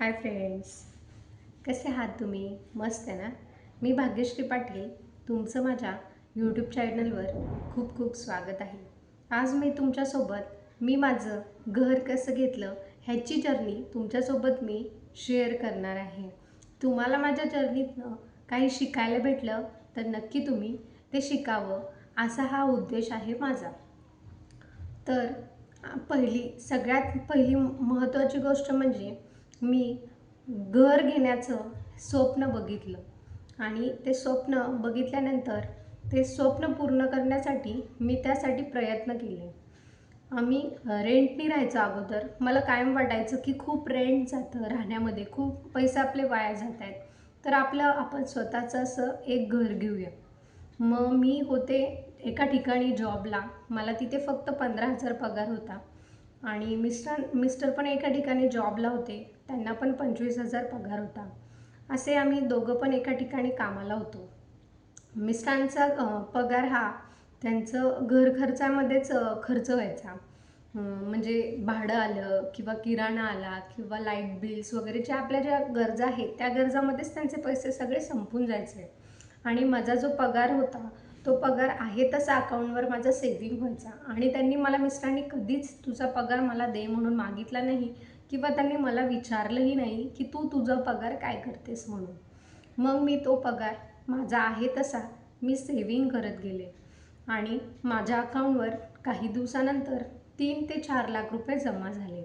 Hi friends कसे आहात तुम्ही? मस्त आहे ना? मी भाग्यश्री पाटील तुमचं माझ्या यूट्यूब चॅनलवर खूप खूप स्वागत आहे. आज मी तुमच्यासोबत मी माझं घर कसं घेतलं ह्याची जर्नी तुमच्यासोबत मी शेअर करणार आहे. तुम्हाला माझ्या जर्नीतनं काही शिकायला भेटलं तर नक्की तुम्ही ते शिकावं असा हा उद्देश आहे माझा. तर पहिली सगळ्यात पहिली महत्त्वाची गोष्ट म्हणजे मी घर घेण्याचं स्वप्न बघितलं. आणि ते स्वप्न बघितल्यानंतर ते स्वप्न पूर्ण करण्यासाठी मी त्यासाठी प्रयत्न केले. आम्ही रेंटनी राहायचो अगोदर. मला कायम वाटायचं की खूप रेंट जातं राहण्यामध्ये. खूप पैसे आपले वाया जात आहेत तर आपलं आपण स्वतःचं असं एक घर घेऊया. मग मी होते एका ठिकाणी जॉबला मला तिथे फक्त पंधरा हजार पगार होता. आणि मिस्टर मिस्टर पण एका ठिकाणी जॉबला होते. त्यांना पण पंचवीस हजार पगार होता. असे आम्ही दोघं पण एका ठिकाणी कामाला होतो. मिस्टरांचा पगार हा त्यांचं घर खर्चामध्येच खर्च व्हायचा. म्हणजे भाडं आलं किंवा किराणा आला किंवा लाइट बिल्स वगैरे ज्या आपल्या ज्या गरजा आहेत त्या गरजामध्येच त्यांचे पैसे सगळे संपून जायचे. आणि माझा जो पगार होता तो पगार आहे तसा अकाउंटवर माझा सेव्हिंग व्हायचा. आणि त्यांनी मला मिस्टरांनी कधीच तुझा पगार मला दे म्हणून मागितला नाही. किंवा त्यांनी मला विचारलंही नाही की तू तुझा पगार काय करतेस म्हणून. मग मी तो पगार माझा आहे तसा मी सेविंग करत गेले. आणि माझ्या अकाउंटवर काही दिवसानंतर तीन ते चार लाख रुपये जमा झाले.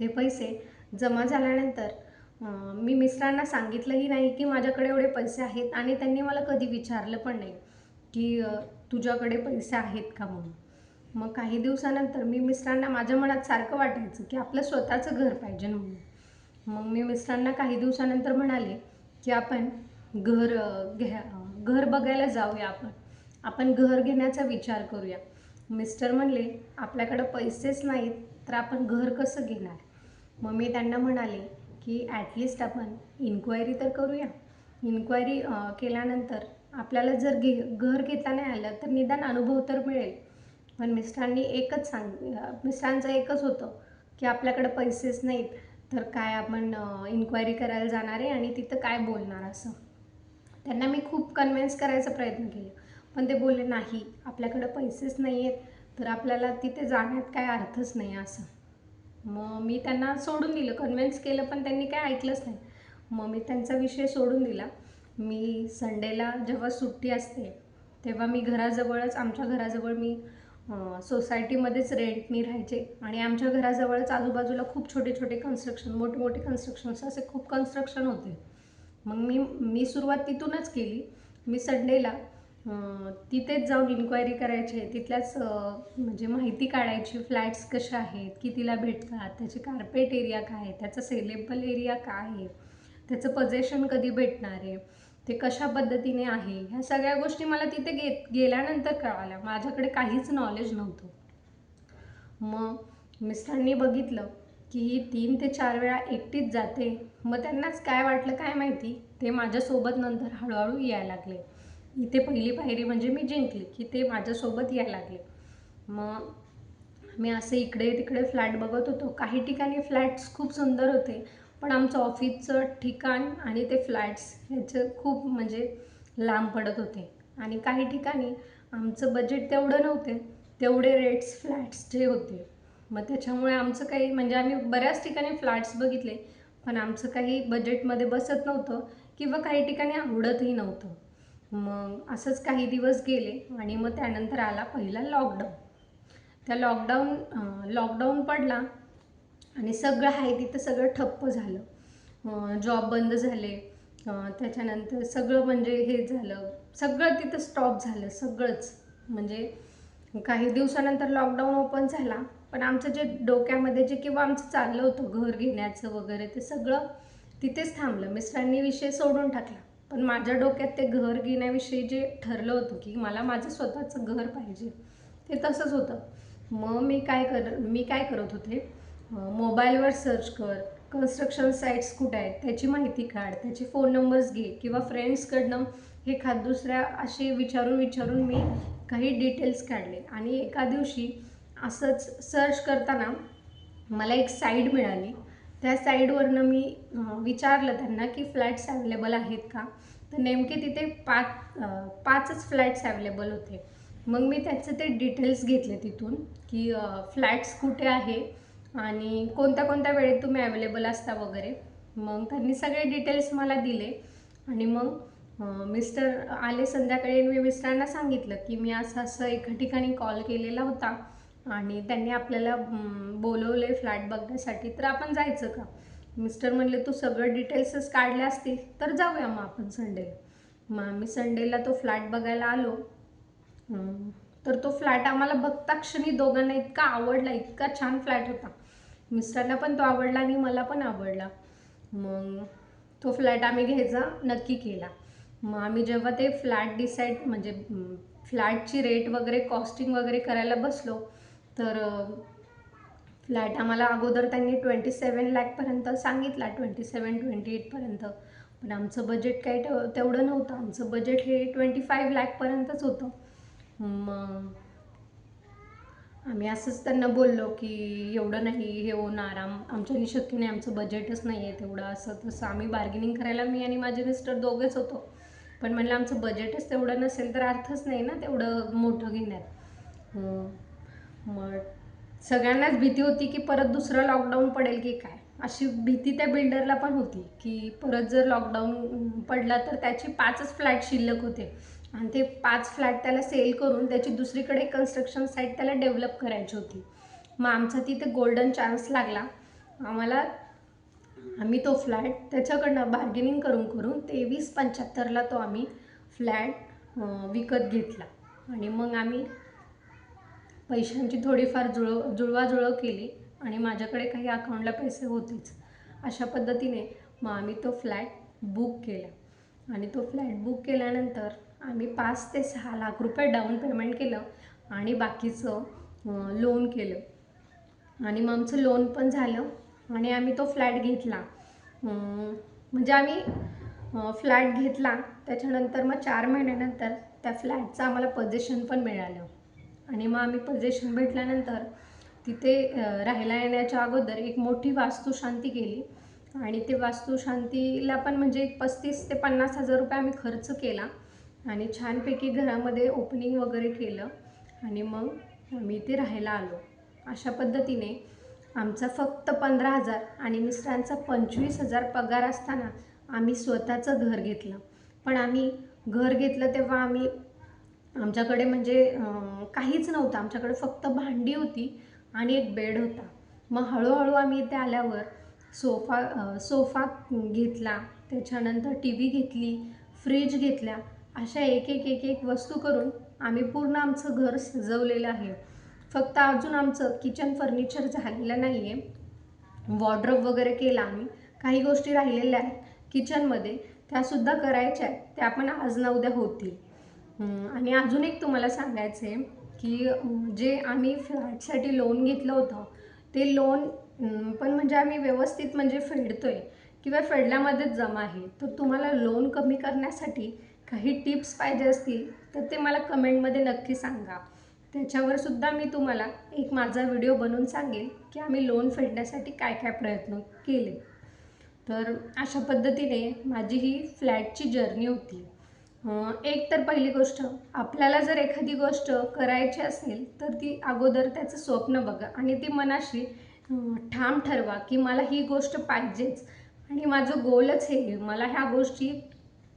ते पैसे जमा झाल्यानंतर मी मिस्टरांना सांगितलंही नाही की माझ्याकडे एवढे पैसे आहेत आणि त्यांनी मला कधी विचारलं पण नाही की तुझ्याकडे पैसे आहेत का म्हणून. मग काही दिवसानंतर मी मिस्टरांना माझ्या मनात सारखं वाटायचं की आपलं स्वतःचं घर पाहिजे म्हणून. मग मी मिस्टरांना काही दिवसानंतर म्हणाले की आपण घर घ्या घर बघायला जाऊया आपण. आपण घर घेण्याचा विचार करूया. मिस्टर म्हणले आपल्याकडं पैसेच नाहीत तर आपण घर कसं घेणार? मग मी त्यांना म्हणाले की ॲटलिस्ट आपण इन्क्वायरी तर करूया. इन्क्वायरी केल्यानंतर आपल्याला जर घे घर घेता नाही आलं तर निदान अनुभव तर मिळेल. पण मिस्टरांनी एकच सांग मिस्टरांचं एकच होतं की आपल्याकडं पैसेच नाहीत तर काय आपण इन्क्वायरी करायला जाणार आहे आणि तिथं काय बोलणार असं. त्यांना मी खूप कन्व्हिन्स करायचा प्रयत्न केला पण ते बोलले नाही आपल्याकडं पैसेच नाही आहेत तर आपल्याला तिथे जाण्यात काय अर्थच नाही असं. मग मी त्यांना सोडून दिलं कन्व्हिन्स केलं पण त्यांनी काय ऐकलंच नाही. मग मी त्यांचा विषय सोडून दिला. मी संडेला जेव्हा सुट्टी असते तेव्हा मी घराजवळच आमच्या घराजवळ मी सोसायटीमध्येच रेंटनी राहायचे. आणि आमच्या घराजवळच आजूबाजूला खूप छोटे छोटे कन्स्ट्रक्शन मोठे मोठे कन्स्ट्रक्शन्स असे खूप कन्स्ट्रक्शन होते. मग मी मी सुरुवात तिथूनच केली. मी संडेला तिथेच जाऊन इन्क्वायरी करायचे. तिथल्याच म्हणजे माहिती काढायची. फ्लॅट्स कशा आहेत? कितीला भेटतात? त्याचे कार्पेट एरिया काय आहे? त्याचा सेलेबल एरिया काय आहे? त्याचं पजेशन कधी भेटणार आहे? ते कशा पद्धतीने आहे ह्या सगळ्या गोष्टी मला तिथे गे गेल्यानंतर कळाल्या. माझ्याकडे काहीच नॉलेज नव्हतं. मग मिस्टरांनी बघितलं की ही तीन ते चार वेळा एकटीच जाते. मग त्यांनाच काय वाटलं काय माहिती? ते माझ्यासोबत नंतर हळूहळू यायला लागले. इथे पहिली पायरी म्हणजे मी जिंकली की ते माझ्यासोबत यायला लागले. मग मी असे इकडे तिकडे फ्लॅट बघत होतो. काही ठिकाणी फ्लॅट्स खूप सुंदर होते. पण आमचं ऑफिसचं ठिकाण आणि ते फ्लॅट्स ह्याचं खूप म्हणजे लांब पडत होते. आणि काही ठिकाणी आमचं बजेट तेवढं नव्हते तेवढे रेट्स फ्लॅट्सचे होते. मग त्याच्यामुळे आमचं काही म्हणजे आम्ही बऱ्याच ठिकाणी फ्लॅट्स बघितले पण आमचं काही बजेटमध्ये बसत नव्हतं किंवा काही ठिकाणी आवडतही नव्हतं. मग असंच काही दिवस गेले आणि मग त्यानंतर आला पहिला लॉकडाऊन त्या लॉकडाऊन लॉकडाऊन पडला आणि सगळं आहे तिथं सगळं ठप्प झालं. जॉब बंद झाले. त्याच्यानंतर सगळं म्हणजे हे झालं. सगळं तिथं स्टॉप झालं सगळंच. म्हणजे काही दिवसानंतर लॉकडाऊन ओपन झाला पण आमचं जे डोक्यामध्ये जे किंवा आमचं चाललं होतं घर घेण्याचं वगैरे ते सगळं तिथेच थांबलं. मिस्टरांनी विषय सोडून टाकला. पण माझ्या डोक्यात ते घर घेण्याविषयी जे ठरलं होतं की मला माझं स्वतःचं घर पाहिजे ते तसंच होतं. मग मी काय कर मी काय करत होते? मोबाईलवर सर्च कर कन्स्ट्रक्शन साईट्स कुठे आहेत त्याची माहिती काढ त्याचे फोन नंबर्स घे किंवा फ्रेंड्सकडनं हे खात दुसऱ्या असे विचारून विचारून मी काही डिटेल्स काढले. आणि एका दिवशी असंच सर्च करताना मला एक साईड मिळाली. त्या साईडवरनं मी विचारलं त्यांना की फ्लॅट्स अवेलेबल आहेत का? तर नेमके तिथे पाच पाचच फ्लॅट्स अवेलेबल होते. मग मी त्याचे ते डिटेल्स घेतले तिथून की फ्लॅट्स कुठे आहे? आणि कोणत्या कोणत्या वेळेत तुम्ही अवेलेबल असता वगैरे मग त्यांनी सगळे डिटेल्स मला दिले. आणि मग मिस्टर आले संध्याकाळी आणि मी मिस्टरांना सांगितलं की मी असं असं एका ठिकाणी कॉल केलेला होता आणि त्यांनी आपल्याला बोलवले फ्लॅट बघण्यासाठी. तर आपण जायचं का? मिस्टर म्हणले तू सगळं डिटेल्सच काढले असतील तर जाऊया मग आपण संडेला मग आम्ही संडेला तो फ्लॅट बघायला आलो. तर तो फ्लॅट आम्हाला बघता क्षणी दोघांना इतका आवडला इतका छान फ्लॅट होता. मिस्टरला पण तो आवडला आणि मला पण आवडला. मग तो फ्लॅट आम्ही घ्यायचा नक्की केला. मग आम्ही जेव्हा ते फ्लॅट डिसाईड म्हणजे फ्लॅटची रेट वगैरे कॉस्टिंग वगैरे करायला बसलो तर फ्लॅट आम्हाला अगोदर त्यांनी ट्वेंटी सेवन लॅकपर्यंत सांगितला ट्वेंटी सेवन ट्वेंटी एटपर्यंत. पण आमचं बजेट काही तेवढं नव्हतं. आमचं बजेट हे ट्वेंटी फाईव्ह लॅकपर्यंतच होतं. मग आम्ही असंच त्यांना बोललो की एवढं नाही हे होणार. आम आमच्यानी शक्य नाही आमचं बजेटच नाही आहे तेवढं असं तसं. आम्ही बार्गेनिंग करायला मी आणि माझे मिस्टर दोघेच होतो. पण म्हणलं आमचं बजेटच तेवढं नसेल तर अर्थच नाही ना तेवढं मोठं घेण्यात. हो. मग सगळ्यांनाच भीती होती की परत दुसरं लॉकडाऊन पडेल की काय? अशी भीती त्या बिल्डरला पण होती की परत जर लॉकडाऊन पडला तर त्याची पाचच फ्लॅट शिल्लक होते. आणि ते पाच फ्लॅट त्याला सेल करून त्याची दुसरीकडे कन्स्ट्रक्शन साईट त्याला डेव्हलप करायची होती. मग आमचा तिथे गोल्डन चान्स लागला. आम्हाला आम्ही तो फ्लॅट त्याच्याकडनं बार्गेनिंग करून करून तेवीस पंच्याहत्तरला तो आम्ही फ्लॅट विकत घेतला. आणि मग आम्ही पैशांची थोडीफार जुळव जुळवाजुळव केली आणि माझ्याकडे काही अकाउंटला पैसे होतेच. अशा पद्धतीने मग आम्ही तो फ्लॅट बुक केला. आणि तो फ्लॅट बुक केल्यानंतर आम्ही पाच ते सहा लाख रुपये डाऊन पेमेंट केलं आणि बाकीचं लोन केलं. आणि मग आमचं लोन पण झालं आणि आम्ही तो फ्लॅट घेतला. म्हणजे आम्ही फ्लॅट घेतला. त्याच्यानंतर मग चार महिन्यानंतर त्या फ्लॅटचं आम्हाला पजेशन पण मिळालं. आणि मग आम्ही पजेशन भेटल्यानंतर तिथे राहायला येण्याच्या अगोदर एक मोठी वास्तुशांती केली. आणि ते वास्तुशांतीला पण म्हणजे एक पस्तीस ते पन्नास हजार रुपये आम्ही खर्च केला. आणि छानपैकी घरामध्ये ओपनिंग वगैरे केलं. आणि मग आम्ही इथे राहायला आलो. अशा पद्धतीने आमचा फक्त पंधरा हजार आणि मिस्टरांचा पंचवीस हजार पगार असताना आम्ही स्वतःचं घर घेतलं. पण आम्ही घर घेतलं तेव्हा आम्ही आमच्याकडे म्हणजे काहीच नव्हतं. आमच्याकडे फक्त भांडी होती आणि एक बेड होता. मग हळूहळू आम्ही इथे आल्यावर सोफा सोफा घेतला. त्याच्यानंतर टी व्ही घेतली फ्रीज घेतल्या. अशा एक एक एक एक वस्तू करून आम्ही पूर्ण आमचं घर सजवलेलं आहे. फक्त अजून आमचं किचन फर्निचर झालेलं नाही आहे वॉर्ड्रोब वगैरे केला आम्ही. काही गोष्टी राहिलेल्या आहेत किचनमध्ये त्यासुद्धा करायच्या आहेत. त्या पण आज ना उद्या होतील. आणि अजून एक तुम्हाला सांगायचं आहे की जे आम्ही फ्लॅटसाठी लोन घेतलं होतं ते लोन पण म्हणजे आम्ही व्यवस्थित म्हणजे फेडतो आहे किंवा फेडल्यामध्येच जमा आहे. तर तुम्हाला लोन कमी करण्यासाठी काही टिप्स पाहिजे असतील तर ते मला कमेंटमध्ये नक्की सांगा. त्याच्यावर सुद्धा मी तुम्हाला एक माझा व्हिडिओ बनवून सांगेल की आम्ही लोन फेडण्यासाठी काय काय प्रयत्न केले. तर अशा पद्धतीने माझी ही फ्लॅटची जर्नी होती. एक तर पहिली गोष्ट आपल्याला जर एखादी गोष्ट करायची असेल तर ती अगोदर त्याचं स्वप्न बघा आणि ती मनाशी ठाम ठरवा की मला ही गोष्ट पाहिजेच आणि माझं गोलच हे मला ह्या गोष्टी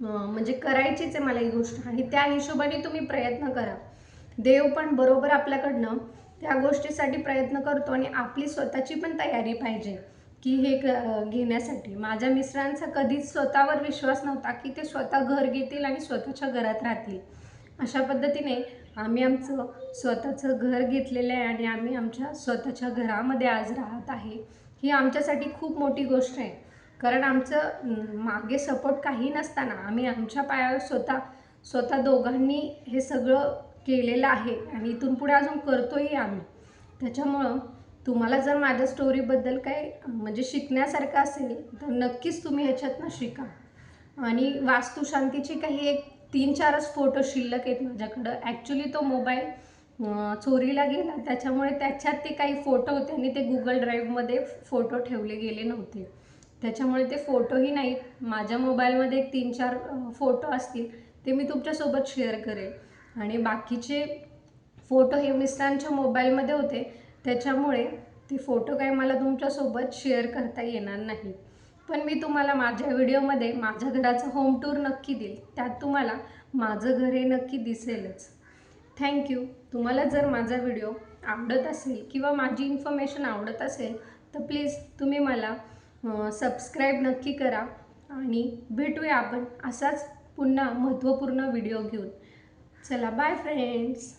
म्हणजे करायचीच आहे मला ही गोष्ट. आणि त्या हिशोबाने तुम्ही प्रयत्न करा. देव पण बरोबर आपल्याकडनं त्या गोष्टीसाठी प्रयत्न करतो आणि आपली स्वतःची पण तयारी पाहिजे की हे क घेण्यासाठी. माझ्या मिस्टरांचा कधीच स्वतःवर विश्वास नव्हता की ते स्वतः घर घेतील आणि स्वतःच्या घरात राहतील. अशा पद्धतीने आम्ही आमचं स्वतःचं घर घेतलेलं आहे आणि आम्ही आमच्या स्वतःच्या घरामध्ये आज राहत आहे. ही आमच्यासाठी खूप मोठी गोष्ट आहे. कारण आमचं मागे सपोर्ट काही नसताना आम्ही आमच्या पायावर स्वतः स्वतः दोघांनी हे सगळं केलेलं आहे आणि इथून पुढे अजून करतोही आम्ही. त्याच्यामुळं तुम्हाला जर माझ्या स्टोरीबद्दल काही म्हणजे शिकण्यासारखं असेल तर नक्कीच तुम्ही ह्याच्यातनं शिका. आणि वास्तुशांतीची काही एक तीन चारच फोटो शिल्लक आहेत माझ्याकडं. ॲक्च्युली तो मोबाईल चोरीला गेला. त्याच्यामुळे त्याच्यात ते काही फोटो होते आणि ते गुगल ड्राईव्हमध्ये फोटो ठेवले गेले नव्हते. त्याच्यामुळे ते फोटोही नाहीत. माझ्या मोबाईलमध्ये एक तीन चार फोटो असतील ते मी तुमच्यासोबत शेअर करेन आणि बाकीचे फोटो हे मिस्टरांच्या मोबाईलमध्ये होते. त्याच्यामुळे ते फोटो काही मला तुमच्यासोबत शेअर करता येणार नाही. पण मी तुम्हाला माझ्या व्हिडिओमध्ये माझ्या घराचं होम टूर नक्की देईल. त्यात तुम्हाला माझं घर हे नक्की दिसेलच. थँक्यू तुम्हाला जर माझा व्हिडिओ आवडत असेल किंवा माझी इन्फॉर्मेशन आवडत असेल तर प्लीज तुम्ही मला सबस्क्राईब नक्की करा आणि भेटूया आपण असाच पुन्हा महत्त्वपूर्ण व्हिडिओ घेऊन. चला बाय फ्रेंड्स